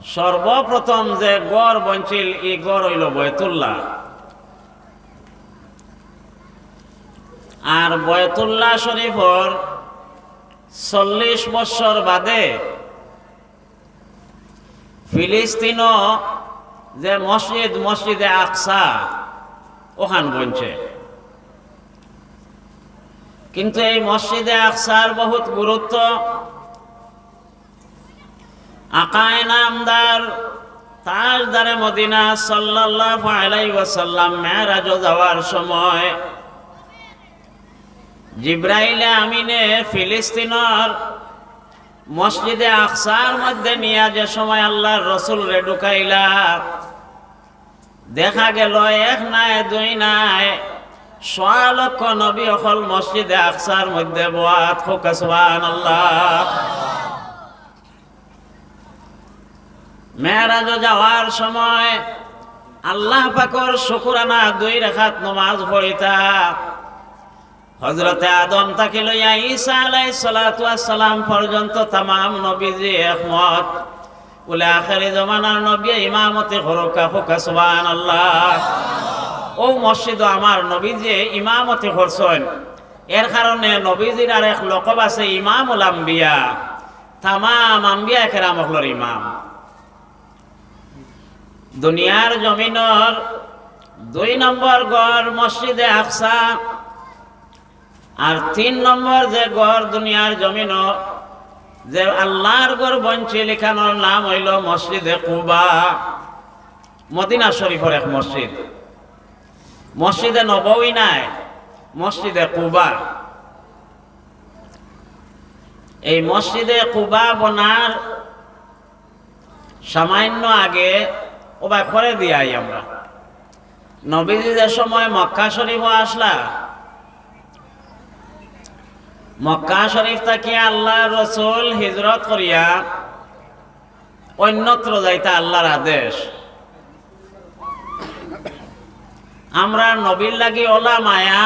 সর্বপ্রথম যে গড় বঞ্চিল, এই গড় হইল বয়তুল্লাহ। আর বয়তুল্লাহ শরীফর চল্লিশ বছর বাদে ফিলিস্তিন যে মসজিদ, মসজিদে আকসা, ওখান বনছে কিন্তু এই মসজিদে আকসার বহুত গুরুত্ব মদিনা ওয়াসাল্লাম সময় মসজিদে আকসার মধ্যে নিয়ে যে সময় আল্লাহর রসুল রে ঢুকাইলা, দেখা গেল এক নাই, দুই নাই, সোয়া নবী অকল মসজিদে আকসার মধ্যে বোয়াত ফোকাসবান আল্লাহ মেয়েরাজ যাওয়ার সময় আল্লাহ পাকর শুকুরানা দুই রেখাত নমাজ পড়িতা। হজরতে আদম তাকে লইয়া ঈসা আলাই সালাম পর্যন্ত তামাম নবীজি একমত। বলে, আখেরি জমানার নবী ইমামতে হরকা হুকা সুবান আল্লাহ ও মসজিদ আমার নবীজি ইমামতে করছেন। এর কারণে নবীজির আর এক লোকব আছে ইমামুল আম্বিয়া। তামাম আম্বিয়া কেরাম ইমাম। দুনিয়ার জমিনর দুই নম্বর গড় মসজিদে আকসা, আর তিন নম্বর যে গড় দুনিয়ার জমিন যে আল্লাহর গড় বঞ্চি লেখানোর নাম হইল মসজিদে কুবা, মদিনা শরীফের এক মসজিদ। মসজিদে নবই নাই, মসজিদে কুবা। এই মসজিদে কুবা বনার সামান্য আগে ওবা করে দিয়াই আমরা। নবীজি যে সময় মক্কা শরীফ আসলা, মক্কা শরীফ থেকে আল্লাহ রসুল হিজরত করিয়া অন্যত্র যাইতা আল্লাহর আদেশ। আমরা নবীর লাগি ওলা মায়া,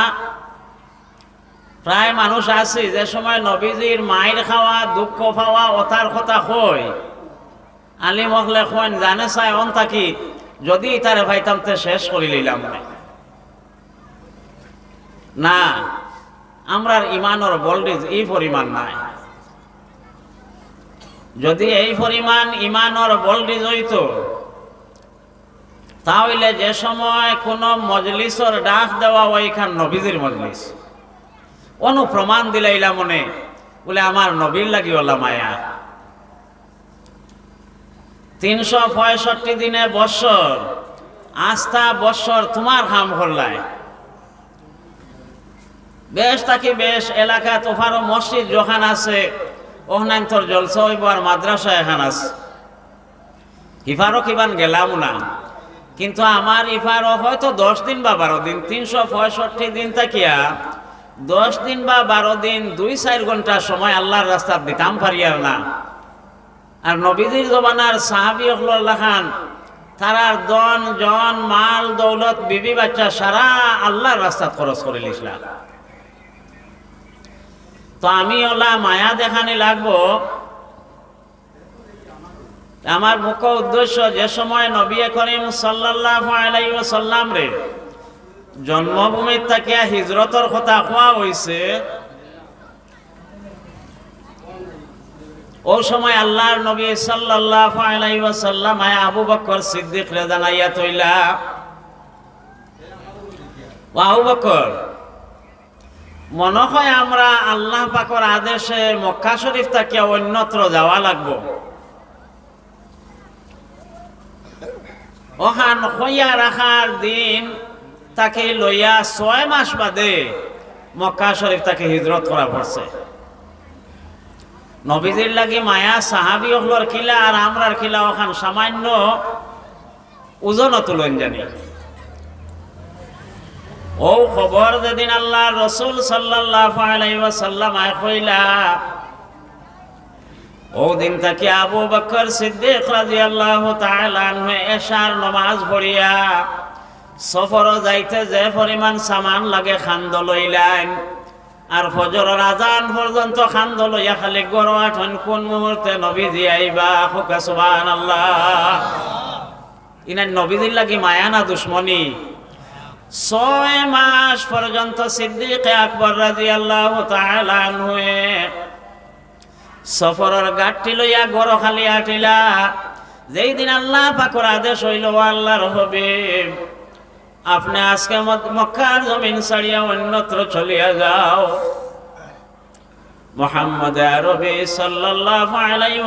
প্রায় মানুষ আছি, যে সময় নবীজির মায়ের খাওয়া, দুঃখ পাওয়া অথার কথা কই আলি মহলে কইন জানে চাই অন থাকি, যদি তারে ভাইতাম তে শেষ করি লইলাম না। আমরার ইমানর বলডিজ এই পরিমাণ নাই। যদি এই পরিমাণ ইমানর বলডিজ হইত, তাহলে যে সময় কোন মজলিসর ডাক দেওয়া ওইখান নবীজির মজলিস। অনু প্রমাণ দিলাইলা মনে, বলে আমার নবীর লাগি ওলা মায়া তিনশো পঁয়ষট্টি দিনে বৎসর। আস্থা বৎসর তোমার হাম হল্লায় বেশ তাকে বেশ এলাকা তোফারও মসজিদ যখন আছে, ওখানে তোর জলসা হইব আর মাদ্রাসা এখান আছে। ইফারও কিবান গেলাম না। কিন্তু আমার ইফারও হয়তো দশ দিন বা বারো দিন, তিনশো পঁয়ষট্টি দিন থাকিয়া দশ দিন বা বারো দিন দুই চার ঘণ্টা সময় আল্লাহর রাস্তা দিতাম পারিয়ার না। আর নবীজির জমানার সাহাবি হল্লাহ খান তারার দন জন, মাল, দৌলত, বিবি, বাচ্চা, সারা আল্লাহর রাস্তা খরচ করে লিসলাম তো আমি ওলা মায়া দেখানি লাগবো। আমার মুখ্য উদ্দেশ্য যে সময় নবী করিম সাল্লাহ সাল্লাম রে জন্মভূমির থেকে হিজরতর কথা কোয়া হয়েছে ও সময় আল্লাহর নবী সাল্লাহ সাল্লাম আয় আবু বকর সিদ্দিক রে আবু বকর, মনে হয় আমরা আল্লাহ পাকর আদেশে মক্কা শরীফ তাকে অন্যত্র যাওয়া লাগব। ওখান হইয়া রাখার দিন তাকে লইয়া ছয় মাস বাদে মক্কা শরীফ তাকে হিজরত করা পড়ছে। নবীজির লাগি মায়া, সাহাবি হলর খিলা আর আমরার খিলা ওখান সামান্য ওজন তুলন জানি। ও খবর যেদিন আল্লাহ রসুল সাল্লাহ আয় কইলা ও দিন তাকে আবু বকর সিদ্দিক তাআলা আনহু এশার নামাজ পড়িয়া সফর যাইতে যে পরিমাণ সামান লাগে খান্দ লইলেন। আর ফজরের আজান পর্যন্ত খান্দ লইয়া খালি গরোয়া ঠন কোন মুহূর্তে নবীজি আইবা হুকা সুবান আল্লাহ ইনার নবীজির লাগি মায়া না দুশ্মনী? ছয় মাস পর্যন্ত সিদ্দিক আকবর রাজি আল্লাহ হয়ে সফরের গাঠটি লইয়া গড় খালি আটিলা। যেই দিন আল্লাহ পাকর আদেশ হইল আল্লাহর হবে আপনি আজকে মক্কার জমিন ছাড়িয়া অন্যত্র চলিয়া যাও। মোহাম্মদ আরবি সাল্লাল্লাহু আলাইহি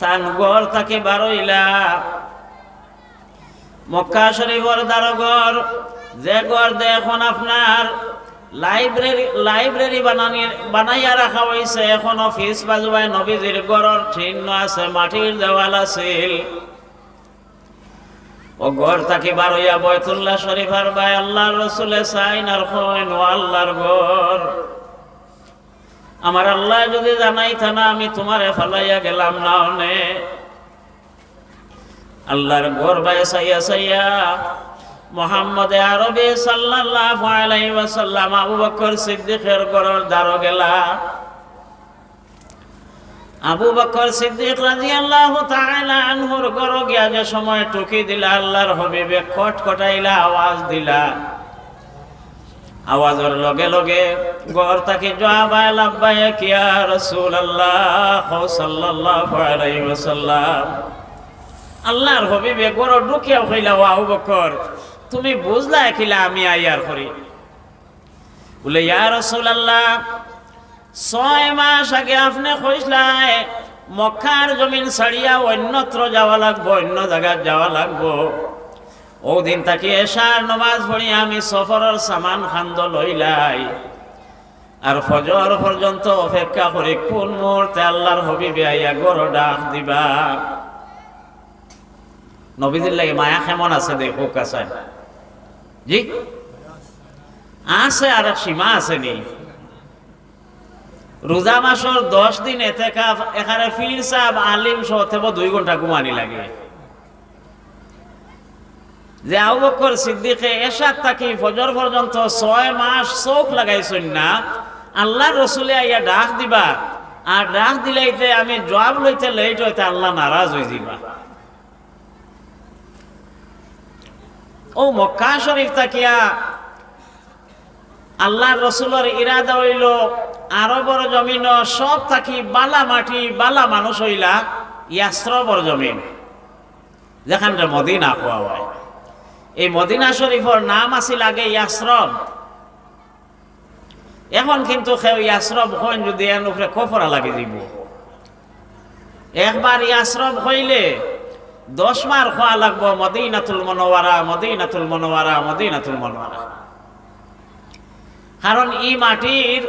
তান গড় তাকে বারইলা। মক্কা শরীফর দারগর, যে দে এখন আপনার লাইব্রেরি লাইব্রেরি বানানি বানাইয়া রাখা হয়েছে এখন অফিস বাজুবাই নবীজির গড়র চিহ্ন আছে, মাটির দেওয়াল আছিল ও গড় তাকে বারইয়া বয়তুল্লাহ শরীফার বাই আল্লাহর রসুলে সাইন আর কইন ও আল্লাহর গড় আমার আল্লাহ যদি জানাইতা না, আমি তোমারে ফালাইয়া গেলাম না অনে আল্লাহর ঘর বাই সাইয়া সাইয়া মোহাম্মদ আরবি সাল্লাল্লাহু আলাইহি ওয়াসাল্লাম আবু বকর সিদ্দিকের ঘরের দ্বারো গেলা। আবু বকর সিদ্দিক রাদিয়াল্লাহু তাআলা আনহুর ঘর গিয়া যে সময় টুকি দিলা আল্লাহর হবিবে খট খটাইলা আওয়াজ দিলা। আওয়াজের লগে লগে গড় তাকে জবাই লাব্বাই কিয়া রাসূলুল্লাহ সাল্লাল্লাহু আলাইহি ওয়াসাল্লাম? আল্লাহর হবিবে গড় ঢুকিয়া হইলা ও আবু বকর, তুমি বুঝলা কিলা আমি আইয়ার করি? বলে, ইয়া রাসূলুল্লাহ ছয় মাস আগে আপনি কইসলাই মক্কার জমিন ছাড়িয়া অন্যত্র যাওয়া লাগবো, অন্য জায়গায় যাওয়া লাগবো। ও দিন তাকে এশার নমাজ পড়ি, আমি সফরের সামান খান্দ লইলাই। আর ফজর পর্যন্ত অপেক্ষা করে, কোন মুহূর্তে আল্লাহর হবিবে আইয়া গড় ডাক দিবা। নবীদের লাগে মায়া কেমন আছে দেখো কাছে জি? আছে আর সীমা আছে নি। রোজা মাসের দশ দিন এতে এখানে ফির সাহেব আলিম সহ দুই ঘণ্টা ঘুমানি লাগে। যে আবু সিদ্দিকে এসাত থাকি ফজর পর্যন্ত ছয় মাস চোখ লাগাইছেন না, আল্লাহ রসুলে আইয়া ডাক দিবা, আর ডাক দিলাইতে আমি জবাব লইতে লেট হইতে আল্লাহ নারাজ হয়ে দিবা ও মক্কা শরীফ তাকিয়া আল্লাহ রসুলের ইরাদা হইল আরবর জমিন, সব থাকি বালা মাটি, বালা মানুষ হইলা ইয়াস্রবর জমিন। যেখানটা মদিনা খোয়া হয় এই মদিনা শরীফর নাম আছিল আগে ইয়াসরব এখন কিন্তু সেও হইন যদি এর উপরে কফরা লাগি দিব। একবার ইয়াসরব হইলে দশ মার খোয়া লাগবো, মদিনাতুল মনোয়ারা মদিনাতুল মনোয়ারা মদিনাতুল মনোয়ারা। কারণ ই মাটির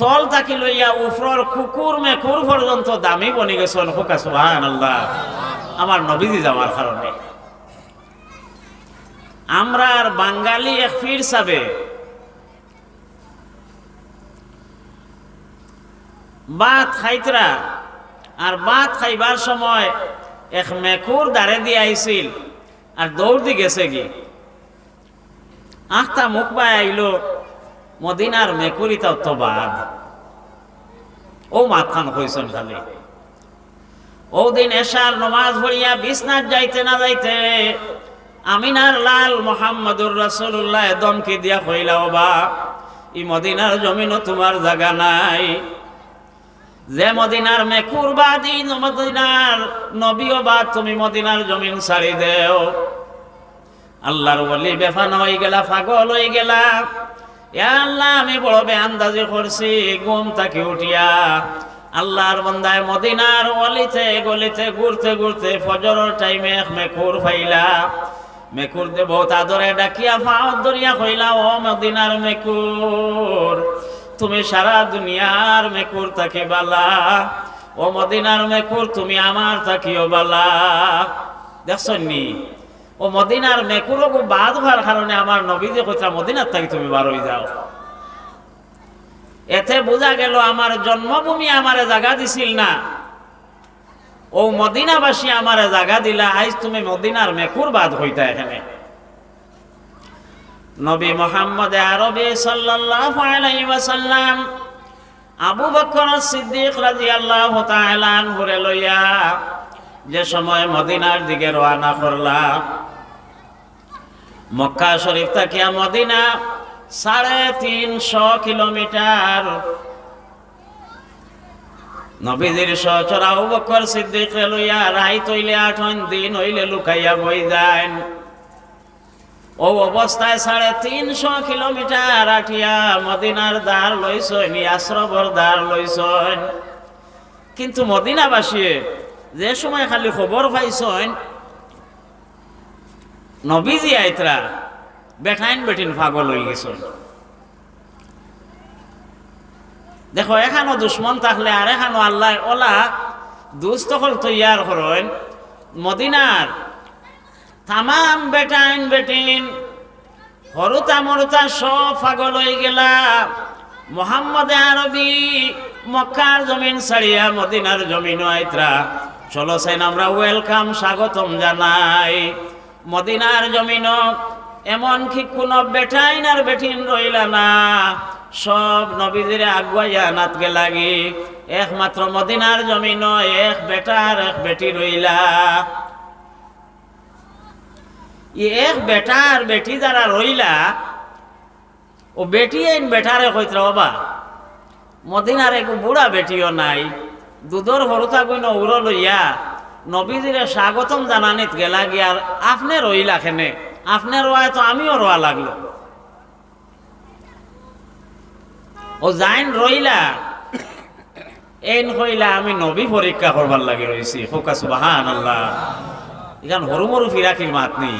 তল থাকি লইয়া উফরর কুকুর মেকুর পর্যন্ত দামি বনি গেছেন, হুকা সুহান আল্লাহ আমার নবীজি যাওয়ার কারণে। আমরা আর বাঙালি এক ফির সাবে। বাত খাইতরা আর বাত খাইবার সময় এক মেকুর দাঁড়ে দিয়ে আইছিল, আর দৌড় দি গেছে কি আখটা মুখ আইলো, মদিনার মেকুরিটা তো বাদ ও মাথান কইসন খালি। ও দিন এশার নমাজ ভরিয়া বিছনাথ যাইতে না যাইতে আমিনার লাল মোহাম্মদুর রাসূলুল্লাহ দমকে দিয়া কইলাও বা ই মদিনার জমিনও তোমার জায়গা নাই। যে মদিনার মেকুর বাদি মদিনার নবীও বা তুমি মদিনার জমিন ছাড়ি দেও। আল্লাহর বলি বেফান হয়ে গেলা, পাগল হয়ে গেলা। আল্লাহ, আমি বড় বেআন্দাজি করছি, ঘুম তাকে উঠিয়া আল্লাহর বন্দায় মদিনার অলিতে গলিতে ঘুরতে ঘুরতে ফজরের টাইমে মেকুর ফাইলা মেকুর দে বহুত আদরে ডাকিয়া ফাঁত দরিয়া কইলা, ও মদিনার মেকুর, তুমি সারা দুনিয়ার মেকুর তাকে বালা। ও মদিনার মেকুর, তুমি আমার তাকিও বালা। দেখছনি ও মদিনার মেকুরও বাদ হওয়ার কারণে আমার নবী যে কইতা মদিনার থাকি তুমি বার হয়ে যাও। এতে বোঝা গেল আমার জন্মভূমি আমারে জায়গা দিছিল না। ও মদিনাবাসী আমারে জায়গা দিলা, আইজ তুমি মদিনার মেকুর বাদ হইতা এখানে। নবী মোহাম্মদ আরবি সাল্লাল্লাহু আলাইহি ওয়াসাল্লাম আবু বকর সিদ্দিক রাদিয়াল্লাহু তাআলা আনহুরে লইয়া যে সময় মদিনার দিকে রওনা করলাম মক্কা শরীফ থাকিয়া মদিনা সাড়ে তিনশো কিলোমিটার। নবীজির সচরা বকর সিদ্দিক লইয়া রাই তৈলে আঠন দিন হইলে লুকাইয়া বই যায় ও অবস্থায় সাড়ে তিনশো কিলোমিটার আঠিয়া মদিনার দ্বার লইছন আশ্রবর দ্বার লইছন কিন্তু মদিনাবাসী যে সময় খালি খবর পাইছন নবীজি আইতরা বেঠাইন বেঠিন পাগল হয়ে গেছন। দেখো, এখানো দুশ্মন থাকলে আর এখানো আল্লাহ ওলা দুস্থ হল তৈয়ার করেন মদিনার তামাম বেটাইন বেটিন হরুতা মরুতা সব পাগল হয়ে গেলা। মোহাম্মদ আরবি মক্কার জমিন ছাড়িয়া মদিনার জমিন আইত্রা। চলো সেন আমরা ওয়েলকাম, স্বাগতম জানাই। মদিনার জমিন এমন কি কোন বেটাইন আর বেঠিন রইলা না। সব নবীজিরে আগুয়াইয়া নাতকে লাগি। একমাত্র মদিনার জমিন, এক বেটার এক বেটি রইলা। এক বেটার বেটি যারা রইলা, ও বেটি আইন বেটারে কইতরা, বাবা, মদিনার এক বুড়া বেটিও নাই। দুধর হরুতা কইন উড়ো লইয়া নবীজিরে স্বাগতম জানানিত গেলা গিয়ার আপনি রইলা খেনে। আপনি রোয়ায় তো আমিও রোয়া লাগল। ও যাইন রইলা এন হইলা আমি নবী পরীক্ষা করবার লাগে রয়েছি ফোকাস বাহান আল্লাহ এখান হরু মরু ফিরাকির মাত নেই।